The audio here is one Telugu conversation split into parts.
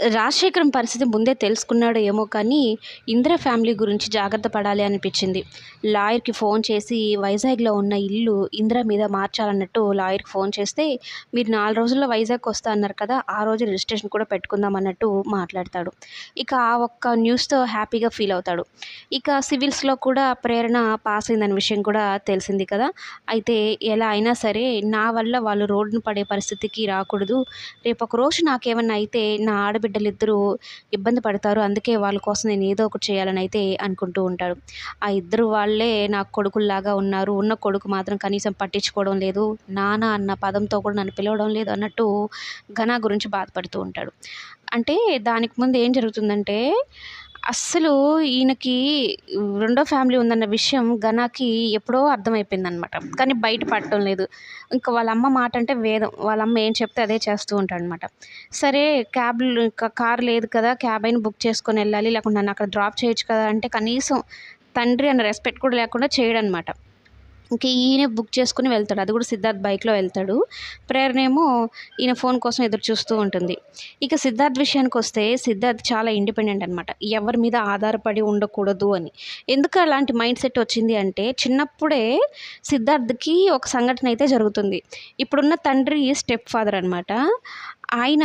రాజశేఖరం పరిస్థితి ముందే తెలుసుకున్నాడో ఏమో కానీ ఇందిర ఫ్యామిలీ గురించి జాగ్రత్త పడాలి అనిపించింది. లాయర్కి ఫోన్ చేసి వైజాగ్లో ఉన్న ఇల్లు ఇందిర మీద మార్చాలన్నట్టు లాయర్కి ఫోన్ చేస్తే మీరు నాలుగు రోజుల్లో వైజాగ్ వస్తా అన్నారు కదా ఆ రోజు రిజిస్ట్రేషన్ కూడా పెట్టుకుందాం అన్నట్టు మాట్లాడతాడు. ఇక ఆ ఒక్క న్యూస్తో హ్యాపీగా ఫీల్ అవుతాడు. ఇక సివిల్స్లో కూడా ప్రేరణ పాస్ అయిందనే విషయం కూడా తెలిసింది కదా. అయితే ఎలా అయినా సరే నా వల్ల వాళ్ళు రోడ్డున పడే పరిస్థితికి రాకూడదు. రేపు ఒక రోజు నాకేమన్నా అయితే నా ఆడబిడ్డలిద్దరూ ఇబ్బంది పడతారు. అందుకే వాళ్ళ కోసం నేను ఏదో ఒకటి చేయాలని అయితే అనుకుంటూ ఉంటాడు ఆ ఇద్దరు వాళ్ళే నా కొడుకుల్లాగా ఉన్నారు. ఉన్న కొడుకు మాత్రం కనీసం పట్టించుకోవడం లేదు. నాన్న అన్న పదంతో కూడా నన్ను పిలవడం లేదు అన్నట్టు ఘనా గురించి బాధపడుతూ ఉంటాడు. అంటే దానికి ముందు ఏం జరుగుతుందంటే అస్సలు ఈయనకి రెండో ఫ్యామిలీ ఉందన్న విషయం ఘనాకి ఎప్పుడో అర్థమైపోయిందనమాట కానీ బయట పడటం లేదు. ఇంకా వాళ్ళ అమ్మ మాట అంటే వేదం. వాళ్ళ అమ్మ ఏం చెప్తే అదే చేస్తూ ఉంటాడనమాట సరే క్యాబ్ కార్ లేదు కదా క్యాబ్ అయినా బుక్ చేసుకొని వెళ్ళాలి. లేకుండా నన్ను అక్కడ డ్రాప్ చేయొచ్చు కదా అంటే కనీసం తండ్రి అన్న రెస్పెక్ట్ కూడా లేకుండా చేయడనమాట ఇంక ఈయన బుక్ చేసుకుని వెళ్తాడు. అది కూడా సిద్ధార్థ్ బైక్లో వెళ్తాడు. ప్రేరణేమో ఈయన ఫోన్ కోసం ఎదురు చూస్తూ ఉంటుంది. ఇక సిద్ధార్థ్ విషయానికి వస్తే సిద్ధార్థ్ చాలా ఇండిపెండెంట్ అనమాట ఎవరి మీద ఆధారపడి ఉండకూడదు అని. ఎందుకు అలాంటి మైండ్ సెట్ వచ్చింది అంటే చిన్నప్పుడే సిద్ధార్థ్కి ఒక సంఘటన అయితే జరుగుతుంది. ఇప్పుడున్న తండ్రి స్టెప్ ఫాదర్ అనమాట ఆయన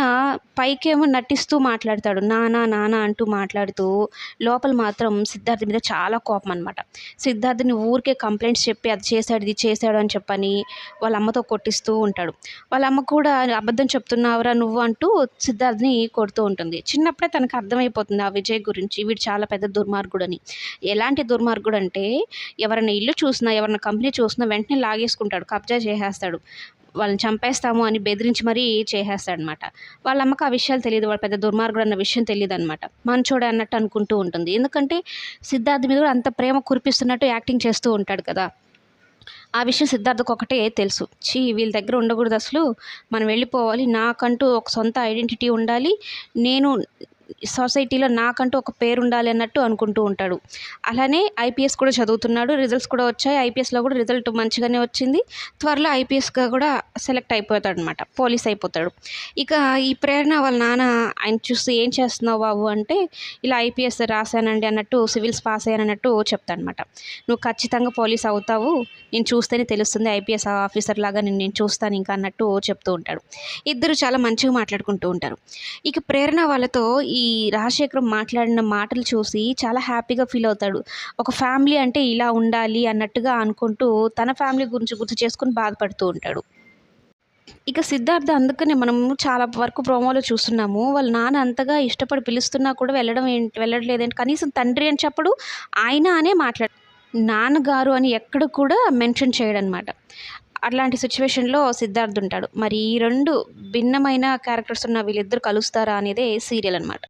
పైకేమో నటిస్తూ మాట్లాడతాడు నానా నానా అంటూ మాట్లాడుతూ లోపల మాత్రం సిద్ధార్థ్ మీద చాలా కోపం అనమాట సిద్ధార్థ్ని ఊరికే కంప్లైంట్స్ చెప్పి అది చేశాడు ఇది చేశాడు అని చెప్పని వాళ్ళ అమ్మతో కొట్టిస్తూ ఉంటాడు. వాళ్ళ అమ్మ కూడా అబద్ధం చెప్తున్నావురా నువ్వు అంటూ సిద్ధార్థ్ని కొడుతూ ఉంటుంది. చిన్నప్పుడే తనకు అర్థమైపోతుంది ఆ విజయ్ గురించి వీడు చాలా పెద్ద దుర్మార్గుడు అని ఎలాంటి దుర్మార్గుడు అంటే ఎవరైనా ఇల్లు చూసినా ఎవరైనా కంపెనీ చూసినా వెంటనే లాగేసుకుంటాడు కబ్జా చేసేస్తాడు. వాళ్ళని చంపేస్తాము అని బెదిరించి మరీ చేసేస్తాడనమాట. వాళ్ళ అమ్మకి ఆ విషయాలు తెలియదు వాళ్ళ పెద్ద దుర్మార్గుడు అన్న విషయం తెలియదు అనమాట మంచోడే అన్నట్టు అనుకుంటూ ఉంటుంది. ఎందుకంటే సిద్ధార్థ్ మీద కూడా అంత ప్రేమ కురిపిస్తున్నట్టు యాక్టింగ్ చేస్తూ ఉంటాడు కదా. ఆ విషయం సిద్ధార్థకు ఒకటే తెలుసు. చీ వీళ్ళ దగ్గర ఉండకూడదు అసలు. మనం వెళ్ళిపోవాలి. నాకంటూ ఒక సొంత ఐడెంటిటీ ఉండాలి. నేను సొసైటీలో నాకంటూ ఒక పేరు ఉండాలి అన్నట్టు అనుకుంటూ ఉంటాడు. అలానే ఐపీఎస్ కూడా చదువుతున్నాడు. రిజల్ట్స్ కూడా వచ్చాయి. ఐపీఎస్లో కూడా రిజల్ట్ మంచిగానే వచ్చింది. త్వరలో ఐపీఎస్గా కూడా సెలెక్ట్ అయిపోతాడు అనమాట పోలీస్ అయిపోతాడు. ఇక ఈ ప్రేరణ వాళ్ళ నాన్న ఆయన చూసి ఏం చేస్తున్నావు బాబు? అంటే ఇలా ఐపీఎస్ రాశానండి అన్నట్టు సివిల్స్ పాస్ అయ్యాను అన్నట్టు చెప్తానమాట నువ్వు ఖచ్చితంగా పోలీస్ అవుతావు. నేను చూస్తేనే తెలుస్తుంది ఐపీఎస్ ఆఫీసర్ లాగా నేను నేను చూస్తాను ఇంకా అన్నట్టు చెప్తూ ఉంటాడు. ఇద్దరు చాలా మంచిగా మాట్లాడుకుంటూ ఉంటారు. ఇక ప్రేరణ వాళ్ళతో ఈ రాజశేఖరం మాట్లాడిన మాటలు చూసి చాలా హ్యాపీగా ఫీల్ అవుతాడు. ఒక ఫ్యామిలీ అంటే ఇలా ఉండాలి అన్నట్టుగా అనుకుంటూ తన ఫ్యామిలీ గురించి గుర్తు చేసుకుని బాధపడుతూ ఉంటాడు. ఇక సిద్ధార్థ అందుకనే మనం చాలా వరకు ప్రోమోలో చూస్తున్నాము. వాళ్ళ నాన్న అంతగా ఇష్టపడి పిలుస్తున్నా కూడా వెళ్ళడం ఏంటి వెళ్ళట్లేదేంటి కనీసం తండ్రి అని చెప్పడు ఆయన అనే మాట్లాడు నాన్నగారు అని ఎక్కడ కూడా మెన్షన్ చేయడనమాట అట్లాంటి సిచ్యువేషన్లో సిద్ధార్థ్ ఉంటాడు. మరి ఈ రెండు భిన్నమైన క్యారెక్టర్స్ ఉన్న వీళ్ళిద్దరు కలుస్తారా అనేదే సీరియల్ అనమాట